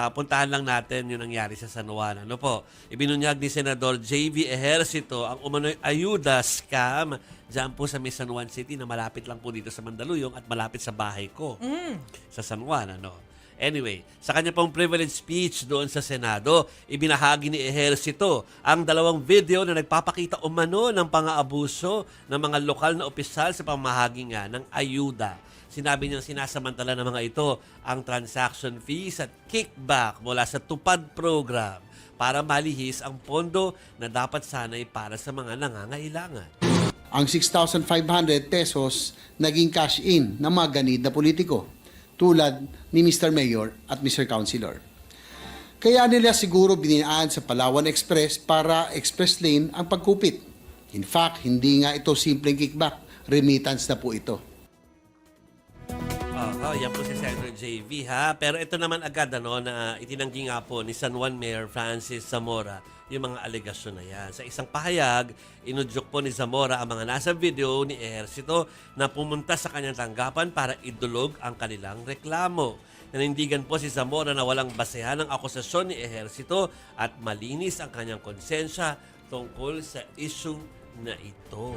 ah, puntahan lang natin yung nangyari sa San Juan. Ano po? Ibinunyag ni Senador J.V. Ejercito ang umano'y ayuda scam dyan po sa may San Juan City na malapit lang po dito sa Mandaluyong at malapit sa bahay ko sa San Juan. Ano? Anyway, sa kanya pong privilege speech doon sa Senado, ibinahagi ni Ejercito ang dalawang video na nagpapakita umano ng pang-aabuso ng mga lokal na opisyal sa pamahagi nga ng ayuda. Sinabi niyang sinasamantala ng mga ito ang transaction fees at kickback mula sa Tupad program para malihis ang pondo na dapat sanay para sa mga nangangailangan. Ang 6,500 pesos naging cash in ng mga ganid na politiko tulad ni Mr. Mayor at Mr. Councilor. Kaya nila siguro bininaan sa Palawan Express para express lane ang pagkupit. In fact, hindi nga ito simpleng kickback, remittance na po ito. Oo, yan po si Senator JV ha. Pero ito naman agad ano, na itinanggi nga po ni San Juan Mayor Francis Zamora yung mga alegasyon na yan. Sa isang pahayag, inudyok po ni Zamora ang mga nasa video ni Ejercito na pumunta sa kanyang tanggapan para idulog ang kanilang reklamo. Nanindigan po si Zamora na walang basehan ng akusasyon ni Ejercito at malinis ang kanyang konsensya tungkol sa issue na ito.